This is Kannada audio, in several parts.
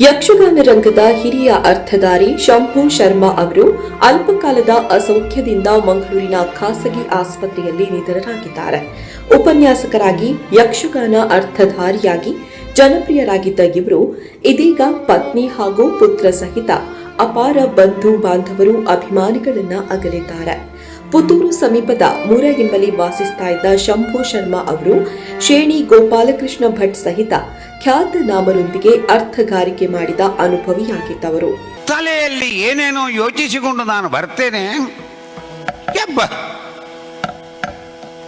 ಯಕ್ಷಗಾನ ರಂಗದ ಹಿರಿಯ ಅರ್ಥಧಾರಿ ಶಂಭು ಶರ್ಮಾ ಅವರು ಅಲ್ಪಕಾಲದ ಅಸೌಖ್ಯದಿಂದ ಮಂಗಳೂರಿನ ಖಾಸಗಿ ಆಸ್ಪತ್ರೆಯಲ್ಲಿ ನಿಧನರಾಗಿದ್ದಾರೆ. ಉಪನ್ಯಾಸಕರಾಗಿ ಯಕ್ಷಗಾನ ಅರ್ಥಧಾರಿಯಾಗಿ ಜನಪ್ರಿಯರಾಗಿದ್ದ ಇವರು ಇದೀಗ ಪತ್ನಿ ಹಾಗೂ ಪುತ್ರ ಸಹಿತ ಅಪಾರ ಬಂಧು ಬಾಂಧವರು ಅಭಿಮಾನಿಗಳನ್ನ ಅಗಲಿದ್ದಾರೆ. ಪುತ್ತೂರು ಸಮೀಪದ ಮೂರಗಿಂಬಲಿ ವಾಸಿಸ್ತಾ ಇದ್ದ ಶಂಭು ಶರ್ಮಾ ಅವರು ಶೇಣಿ ಗೋಪಾಲಕೃಷ್ಣ ಭಟ್ ಸಹಿತ ಖ್ಯಾತನಾಮರೊಂದಿಗೆ ಅರ್ಥಗಾರಿಕೆ ಮಾಡಿದ ಅನುಭವಿಯಾಗಿದ್ದವರು. ತಲೆಯಲ್ಲಿ ಏನೇನೋ ಯೋಚಿಸಿಕೊಂಡು ನಾನು ಬರ್ತೇನೆ.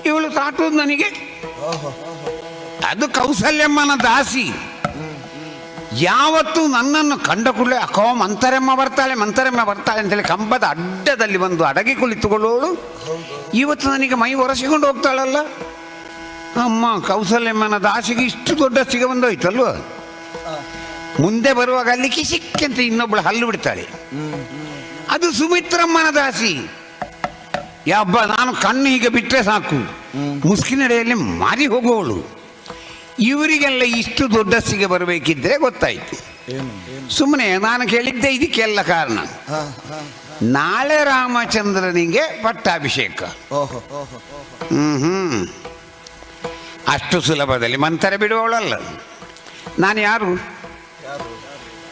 ಇವಳು ತಾಟುವುದು ನನಗೆ. ಅದು ಕೌಸಲ್ಯಮ್ಮನ ದಾಸಿ. ಯಾವತ್ತು ನನ್ನನ್ನು ಕಂಡ ಕೂಡಲೇ ಅಕೋ ಮಂತರಮ್ಮ ಬರ್ತಾಳೆ ಮಂತರಮ್ಮ ಬರ್ತಾಳೆ ಅಂತೇಳಿ ಕಂಬದ ಅಡ್ಡದಲ್ಲಿ ಬಂದು ಅಡಗಿ ಕುಳಿತುಕೊಳ್ಳೋಳು. ಇವತ್ತು ನನಗೆ ಮೈ ಒರೆಸಿಕೊಂಡು ಹೋಗ್ತಾಳಲ್ಲ. ಅಮ್ಮ ಕೌಸಲ್ಯಮ್ಮನ ದಾಸಿಗೆ ಇಷ್ಟು ದೊಡ್ಡ ಸಿಗ ಬಂದೋಯ್ತಲ್ವ? ಮುಂದೆ ಬರುವಾಗ ಅಲ್ಲಿ ಕಿಸಿಕ್ಕಂತ ಇನ್ನೊಬ್ಬಳು ಹಲ್ಲು ಬಿಡ್ತಾಳೆ. ಅದು ಸುಮಿತ್ರಮ್ಮನ ದಾಸಿ. ಯಬ್ಬ ನಾನು ಕಣ್ಣು ಹೀಗೆ ಬಿಟ್ಟರೆ ಸಾಕು. ಮುಸ್ಕಿನಡೆಯಲ್ಲಿ ಮಾರಿ ಹೋಗುವವಳು. ಇವರಿಗೆಲ್ಲ ಇಷ್ಟು ದೊಡ್ಡ ಸಿಗೆ ಬರಬೇಕಿದ್ರೆ ಗೊತ್ತಾಯ್ತು. ಸುಮ್ಮನೆ ನಾನು ಕೇಳಿದ್ದೆ ಇದಕ್ಕೆಲ್ಲ ಕಾರಣ. ನಾಳೆ ರಾಮಚಂದ್ರನಿಗೆ ಪಟ್ಟಾಭಿಷೇಕ. ಹ್ಮ್ ಹ್ಮ್. ಅಷ್ಟು ಸುಲಭದಲ್ಲಿ ಮಂತರ ಬಿಡುವವಳಲ್ಲ. ನಾನು ಯಾರು?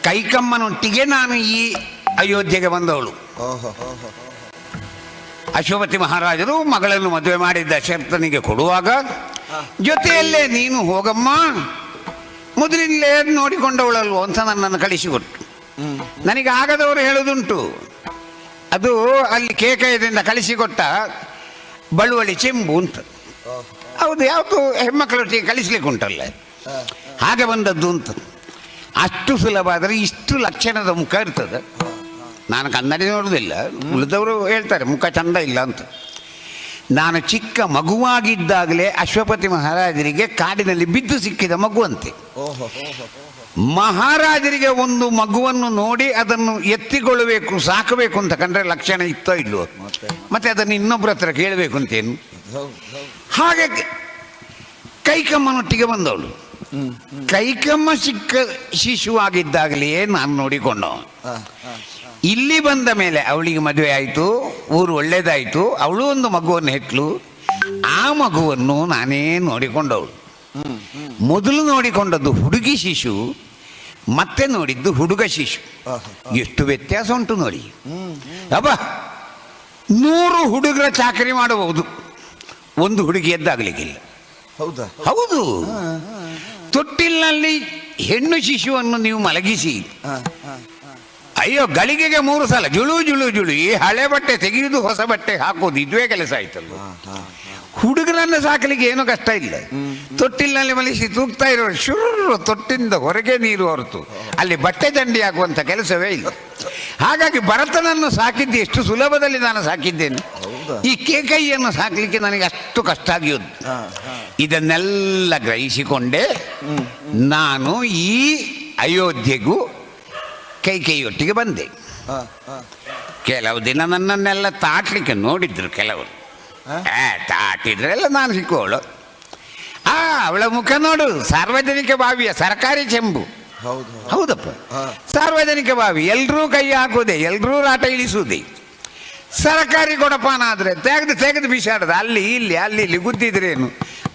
ಕೈಕಮ್ಮನೊಟ್ಟಿಗೆ ನಾನು ಈ ಅಯೋಧ್ಯೆಗೆ ಬಂದವಳು. ಅಶ್ವಪತಿ ಮಹಾರಾಜರು ಮಗಳನ್ನು ಮದುವೆ ಮಾಡಿದ್ದ ಶರ್ತನಿಗೆ ಕೊಡುವಾಗ ಜೊತೆಯಲ್ಲೇ ನೀನು ಹೋಗಮ್ಮ ಮೊದಲಿನಲ್ಲೇ ನೋಡಿಕೊಂಡವಳಲ್ವ ಅಂತ ನನ್ನನ್ನು ಕಳಿಸಿಕೊಟ್ಟು. ನನಗೆ ಆಗದವರು ಹೇಳುದುಂಟು. ಅದು ಅಲ್ಲಿ ಕೇಕಯದಿಂದ ಕಳಿಸಿಕೊಟ್ಟ ಬಳುವಳಿ ಚೆಂಬು ಅಂತ. ಹೌದು, ಯಾವುದು ಹೆಣ್ಮಕ್ಳೊಟ್ಟಿಗೆ ಕಳಿಸ್ಲಿಕ್ಕೆ ಉಂಟಲ್ಲ. ಹಾಗೆ ಬಂದದ್ದು ಅಂತ. ಅಷ್ಟು ಸುಲಭ ಆದರೆ ಇಷ್ಟು ಲಕ್ಷಣದ ಮುಖ ಇರ್ತದೆ. ನಾನು ಕನ್ನಡ ನೋಡುವುದಿಲ್ಲ ಉಳಿದವರು ಹೇಳ್ತಾರೆ, ಮುಖ ಚಂದ ಇಲ್ಲ ಅಂತ. ನಾನು ಚಿಕ್ಕ ಮಗುವಾಗಿದ್ದಾಗಲೇ ಅಶ್ವಪತಿ ಮಹಾರಾಜರಿಗೆ ಕಾಡಿನಲ್ಲಿ ಬಿದ್ದು ಸಿಕ್ಕಿದ ಮಗುವಂತೆ. ಮಹಾರಾಜರಿಗೆ ಒಂದು ಮಗುವನ್ನು ನೋಡಿ ಅದನ್ನು ಎತ್ತಿಕೊಳ್ಳಬೇಕು, ಸಾಕಬೇಕು ಅಂತ ಕಂಡ್ರೆ ಲಕ್ಷಣ ಇತ್ತೋ ಇಲ್ವೋ? ಮತ್ತೆ ಅದನ್ನು ಇನ್ನೊಬ್ಬರ ಹತ್ರ ಕೇಳಬೇಕು ಅಂತೇನು ಹಾಗೆ ಕೈಕಮ್ಮನೊಟ್ಟಿಗೆ ಬಂದವಳು. ಕೈಕಮ್ಮ ಚಿಕ್ಕ ಶಿಶುವಾಗಿದ್ದಾಗಲೇ ನಾನು ನೋಡಿಕೊಂಡವ ಇಲ್ಲಿ ಬಂದ ಮೇಲೆ ಅವಳಿಗೆ ಮದುವೆ ಆಯಿತು ಊರು ಒಳ್ಳೇದಾಯಿತು ಅವಳು ಒಂದು ಮಗುವನ್ನು ಹೆಟ್ಲು ಆ ಮಗುವನ್ನು ನಾನೇ ನೋಡಿಕೊಂಡವಳು. ಮೊದಲು ನೋಡಿಕೊಂಡದ್ದು ಹುಡುಗಿ ಶಿಶು ಮತ್ತೆ ನೋಡಿದ್ದು ಹುಡುಗ ಶಿಶು. ಎಷ್ಟು ವ್ಯತ್ಯಾಸ ಉಂಟು ನೋಡಿ. ಅಬ್ಬ ನೂರು ಹುಡುಗರ ಚಾಕರಿ ಮಾಡಬಹುದು ಒಂದು ಹುಡುಗಿ ಎದ್ದಾಗಲಿಕ್ಕಿಲ್ಲ. ಹೌದಾ? ಹೌದು. ತೊಟ್ಟಿಲಿನಲ್ಲಿ ಹೆಣ್ಣು ಶಿಶುವನ್ನು ನೀವು ಮಲಗಿಸಿ. ಅಯ್ಯೋ ಗಳಿಗೆಗೆ ಮೂರು ಸಲ ಜುಳು ಜುಳು ಜುಳು ಈ ಹಳೆ ಬಟ್ಟೆ ತೆಗೆಯುವುದು ಹೊಸ ಬಟ್ಟೆ ಹಾಕೋದು ಇದುವೇ ಕೆಲಸ ಆಯ್ತಲ್ಲ ಹುಡುಗನನ್ನ ಸಾಕಲಿಕ್ಕೆ ಏನೂ ಕಷ್ಟ ಇಲ್ಲ. ತೊಟ್ಟಿಲಿನಲ್ಲಿ ಮಲಗಿಸಿ ತೂಗ್ತಾ ಇರೋ ಶುರು ತೊಟ್ಟಿಂದ ಹೊರಗೆ ನೀರು ಹೊರತು. ಅಲ್ಲಿ ಬಟ್ಟೆ ದಂಡಿ ಹಾಕುವಂಥ ಕೆಲಸವೇ ಇಲ್ಲ. ಹಾಗಾಗಿ ಭರತನನ್ನು ಸಾಕಿದ್ದು ಎಷ್ಟು ಸುಲಭದಲ್ಲಿ ನಾನು ಸಾಕಿದ್ದೇನೆ. ಈ ಕೇಕೈಯನ್ನು ಸಾಕಲಿಕ್ಕೆ ನನಗೆ ಅಷ್ಟು ಕಷ್ಟ ಆಗಿದ್ದು. ಇದನ್ನೆಲ್ಲ ಗ್ರಹಿಸಿಕೊಂಡೆ ನಾನು ಈ ಅಯೋಧ್ಯೆಗೂ ಕೈಕೈಯೊಟ್ಟಿಗೆ ಬಂದೆ. ಕೆಲವು ದಿನ ನನ್ನನ್ನೆಲ್ಲ ತಾಟ್ಲಿಕ್ಕೆ ನೋಡಿದ್ರು ಕೆಲವರು. ತಾಟಿದ್ರೆಲ್ಲ ನಾನು ಸಿಕ್ಕುವಳು ಆ ಅವಳ ಮುಖ ನೋಡು ಸಾರ್ವಜನಿಕ ಬಾವಿಯ ಸರ್ಕಾರಿ ಚೆಂಬು. ಹೌದು ಹೌದಪ್ಪ. ಸಾರ್ವಜನಿಕ ಬಾವಿ ಎಲ್ಲರೂ ಕೈ ಹಾಕುವುದೇ ಎಲ್ಲರೂ ರಾಟ ಇಳಿಸುವುದೇ. ಸರ್ಕಾರಿ ಗೊಡಪಾನ ಆದರೆ ತೆಗೆದು ತೆಗೆದು ಬಿಸಾಡೋದು. ಅಲ್ಲಿ ಇಲ್ಲಿ ಅಲ್ಲಿ ಇಲ್ಲಿ ಗುದ್ದಿದ್ರೇನು?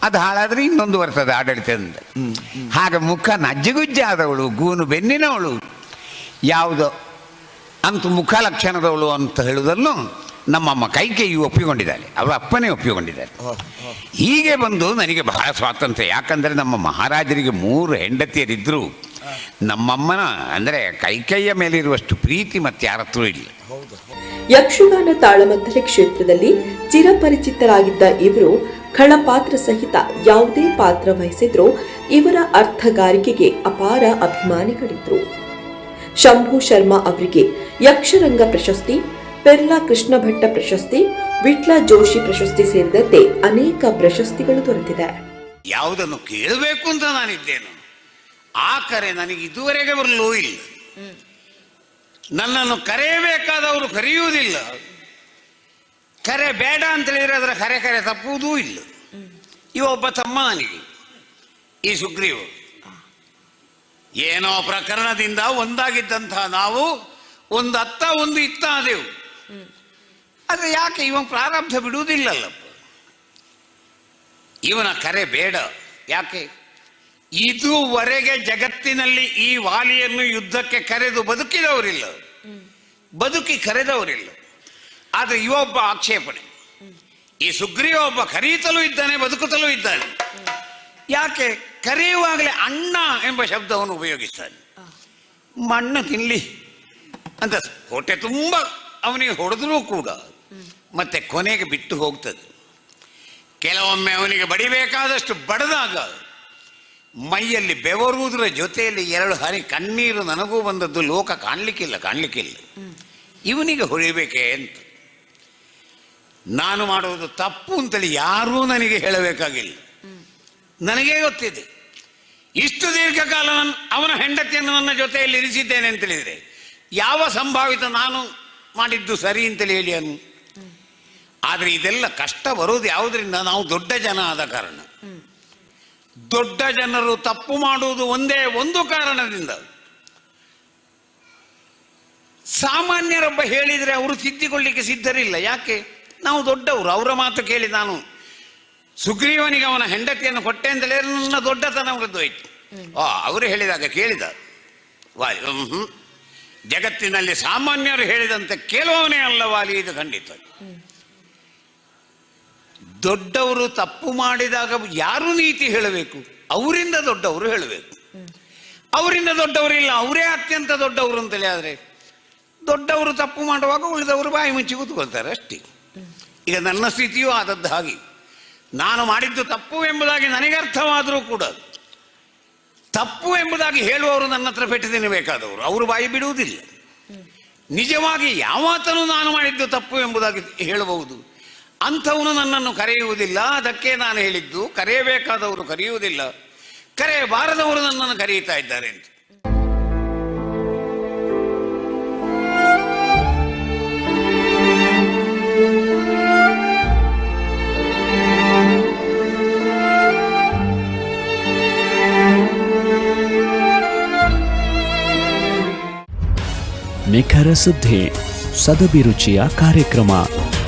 ಅದು ಹಾಳಾದ್ರೆ ಇನ್ನೊಂದು ಬರ್ತದೆ ಆಡಳಿತದಿಂದ ಹಾಗೆ ಮುಖ ನಜ್ಜುಗುಜ್ಜಾದವಳು ಗೂನು ಬೆನ್ನಿನವಳು. ಯಾವುದೋ ಅಂತ ಮುಖ ಲಕ್ಷಣದವಳು ಅಂತ ಹೇಳುವುದನ್ನು ನಮ್ಮಮ್ಮ ಕೈಕೇಯಿ ಒಪ್ಪಿಕೊಂಡಿದ್ದಾಳೆ ಅವಳ ಅಪ್ಪನೇ ಒಪ್ಪಿಕೊಂಡಿದ್ದಾರೆ. ಹೀಗೆ ಬಂದು ನನಗೆ ಬಹಳ ಸ್ವಾತಂತ್ರ್ಯ. ಯಾಕಂದರೆ ನಮ್ಮ ಮಹಾರಾಜರಿಗೆ ಮೂರು ಹೆಂಡತಿಯರಿದ್ದರು ನಮ್ಮಮ್ಮನ ಅಂದರೆ ಕೈಕೈಯ ಮೇಲಿರುವಷ್ಟು ಪ್ರೀತಿ ಮತ್ತೆ ಯಾರತ್ರೂ ಇಲ್ಲ ಯಕ್ಷಗಾನ ತಾಳಮದ್ದಲೆ ಕ್ಷೇತ್ರದಲ್ಲಿ ಚಿರಪರಿಚಿತರಾಗಿದ್ದ ಇವರು ಖಳಪಾತ್ರ ಸಹಿತ ಯಾವುದೇ ಪಾತ್ರ ವಹಿಸಿದ್ರೂ ಇವರ ಅರ್ಥಗಾರಿಕೆಗೆ ಅಪಾರ ಅಭಿಮಾನಿಗಳಿದ್ರು. ಶಂಭು ಶರ್ಮಾ ಅವರಿಗೆ ಯಕ್ಷರಂಗ ಪ್ರಶಸ್ತಿ ಪೆರ್ಲಾ ಕೃಷ್ಣ ಭಟ್ಟ ಪ್ರಶಸ್ತಿ ವಿಟ್ಲ ಜೋಶಿ ಪ್ರಶಸ್ತಿ ಸೇರಿದಂತೆ ಅನೇಕ ಪ್ರಶಸ್ತಿಗಳು ದೊರೆತಿದೆ. ಯಾವುದನ್ನು ಕೇಳಬೇಕು ಅಂತ ನಾನಿದ್ದೇನು. ಆ ಕರೆ ನನಗೆ ಇದುವರೆಗೆ ಬರಲೂ ಇಲ್ಲ. ನನ್ನನ್ನು ಕರೆಯಬೇಕಾದವರು ಕರೆಯುವುದಿಲ್ಲ. ಕರೆ ಬೇಡ ಅಂತ ಹೇಳಿದ್ರೆ ಅದರ ಕರೆ ಕರೆ ತಪ್ಪುವುದೂ ಇಲ್ಲ. ಇವ ಒಬ್ಬ ತಮ್ಮ ನನಗೆ ಈ ಸುಗ್ರೀವ. ಏನೋ ಪ್ರಕರಣದಿಂದ ಒಂದಾಗಿದ್ದಂತಹ ನಾವು ಒಂದು ಅತ್ತ, ಒಂದು ಇತ್ತ ಆದೆವು. ಆದರೆ ಯಾಕೆ ಇವನ್ ಪ್ರಾರಬ್ಧ ಬಿಡುವುದಿಲ್ಲಲ್ಲಪ್ಪ? ಇವನ ಕರೆ ಬೇಡ. ಯಾಕೆ? ಇದುವರೆಗೆ ಜಗತ್ತಿನಲ್ಲಿ ಈ ವಾಲಿಯನ್ನು ಯುದ್ಧಕ್ಕೆ ಕರೆದು ಬದುಕಿದವರಿಲ್ಲ. ಬದುಕಿ ಕರೆದವರಿಲ್ಲ. ಆದರೆ ಇವೊಬ್ಬ ಆಕ್ಷೇಪಣೆ. ಈ ಸುಗ್ರೀವ ಒಬ್ಬ ಕರೀತಲೂ ಇದ್ದಾನೆ, ಬದುಕುತ್ತಲೂ ಇದ್ದಾನೆ. ಯಾಕೆ? ಕರೆಯುವಾಗಲೇ ಅಣ್ಣ ಎಂಬ ಶಬ್ದವನ್ನು ಉಪಯೋಗಿಸ್ತಾನೆ. ಮಣ್ಣು ತಿನ್ಲಿ ಅಂತ ಹೊಟ್ಟೆ ತುಂಬ ಅವನಿಗೆ ಹೊಡೆದ್ರೂ ಕೂಡ ಮತ್ತೆ ಕೊನೆಗೆ ಬಿಟ್ಟು ಹೋಗ್ತದೆ. ಕೆಲವೊಮ್ಮೆ ಅವನಿಗೆ ಬಡಿಬೇಕಾದಷ್ಟು ಬಡದಾಗ ಮೈಯಲ್ಲಿ ಬೆವರುವುದರ ಜೊತೆಯಲ್ಲಿ ಎರಡು ಹನಿ ಕಣ್ಣೀರು ನನಗೂ ಬಂದದ್ದು ಲೋಕ ಕಾಣಲಿಕ್ಕಿಲ್ಲ ಕಾಣಲಿಕ್ಕಿಲ್ಲ. ಇವನಿಗೆ ಹೊಳಿಬೇಕೇ ಅಂತ. ನಾನು ಮಾಡುವುದು ತಪ್ಪು ಅಂತೇಳಿ ಯಾರೂ ನನಗೆ ಹೇಳಬೇಕಾಗಿಲ್ಲ. ನನಗೇ ಗೊತ್ತಿದೆ. ಇಷ್ಟು ದೀರ್ಘಕಾಲ ನನ್ನ ಅವನ ಹೆಂಡತಿಯನ್ನು ನನ್ನ ಜೊತೆಯಲ್ಲಿ ಇರಿಸಿದ್ದೇನೆ ಅಂತ ಹೇಳಿದರೆ ಯಾವ ಸಂಭಾವಿತ ನಾನು ಮಾಡಿದ್ದು ಸರಿ ಅಂತೇಳಿ ಹೇಳಿ ಅನು. ಆದರೆ ಇದೆಲ್ಲ ಕಷ್ಟ ಬರೋದು ಯಾವುದರಿಂದ? ನಾವು ದೊಡ್ಡ ಜನ ಆದ ಕಾರಣ. ದೊಡ್ಡ ಜನರು ತಪ್ಪು ಮಾಡುವುದು ಒಂದೇ ಒಂದು ಕಾರಣದಿಂದ. ಸಾಮಾನ್ಯರೊಬ್ಬ ಹೇಳಿದರೆ ಅವರು ತಿದ್ದಿಕೊಳ್ಳಿಕ್ಕೆ ಸಿದ್ಧರಿಲ್ಲ. ಯಾಕೆ? ನಾವು ದೊಡ್ಡವರು. ಅವರ ಮಾತು ಕೇಳಿ ನಾನು ಸುಗ್ರೀವನಿಗೆ ಅವನ ಹೆಂಡತಿಯನ್ನು ಕೊಟ್ಟೆ ಅಂತ ಹೇಳಿದ್ರೆ ನನ್ನ ದೊಡ್ಡತನ ಹೋಯ್ತು ಆ ಅವರು ಹೇಳಿದಾಗ ಕೇಳಿದ. ವಾಲಿ ಹ್ಮ್, ಹ್ಮ್. ಜಗತ್ತಿನಲ್ಲಿ ಸಾಮಾನ್ಯರು ಹೇಳಿದಂತೆ ಕೇಳುವವನೇ ಅಲ್ಲ ವಾಲಿ ಇದು ಖಂಡಿತ. ದೊಡ್ಡವರು ತಪ್ಪು ಮಾಡಿದಾಗ ಯಾರು ನೀತಿ ಹೇಳಬೇಕು? ಅವರಿಂದ ದೊಡ್ಡವರು ಹೇಳಬೇಕು. ಅವರಿಂದ ದೊಡ್ಡವರಿಲ್ಲ ಅವರೇ ಅತ್ಯಂತ ದೊಡ್ಡವರು ಅಂತೇಳಿ ಆದರೆ ದೊಡ್ಡವರು ತಪ್ಪು ಮಾಡುವಾಗ ಉಳಿದವರು ಬಾಯಿ ಮುಚ್ಚಿ ಕೂತ್ಕೊಳ್ತಾರೆ ಅಷ್ಟೇ. ಈಗ ನನ್ನ ಸ್ಥಿತಿಯೂ ಆದದ್ದು ಹಾಗೆ. ನಾನು ಮಾಡಿದ್ದು ತಪ್ಪು ಎಂಬುದಾಗಿ ನನಗೆ ಅರ್ಥವಾದರೂ ಕೂಡ ತಪ್ಪು ಎಂಬುದಾಗಿ ಹೇಳುವವರು ನನ್ನ ಹತ್ರ ಪೆಟ್ಟು ತಿನ್ನಬೇಕಾದವರು ಅವರು ಬಾಯಿ ಬಿಡುವುದಿಲ್ಲ. ನಿಜವಾಗಿ ಯಾವತ್ತನೂ ನಾನು ಮಾಡಿದ್ದು ತಪ್ಪು ಎಂಬುದಾಗಿ ಹೇಳಬಹುದು. ಅಂಥವನು ನನ್ನನ್ನು ಕರೆಯುವುದಿಲ್ಲ. ಅದಕ್ಕೆ ನಾನು ಹೇಳಿದ್ದು, ಕರೆಯಬೇಕಾದವರು ಕರೆಯುವುದಿಲ್ಲ. ಕರೆಯಬಾರದವರು ನನ್ನನ್ನು ಕರೆಯುತ್ತಾ ಇದ್ದಾರೆ ಅಂತ. ನಿಖರ ಸುದ್ದಿ, ಸದಭಿರುಚಿಯ ಕಾರ್ಯಕ್ರಮ.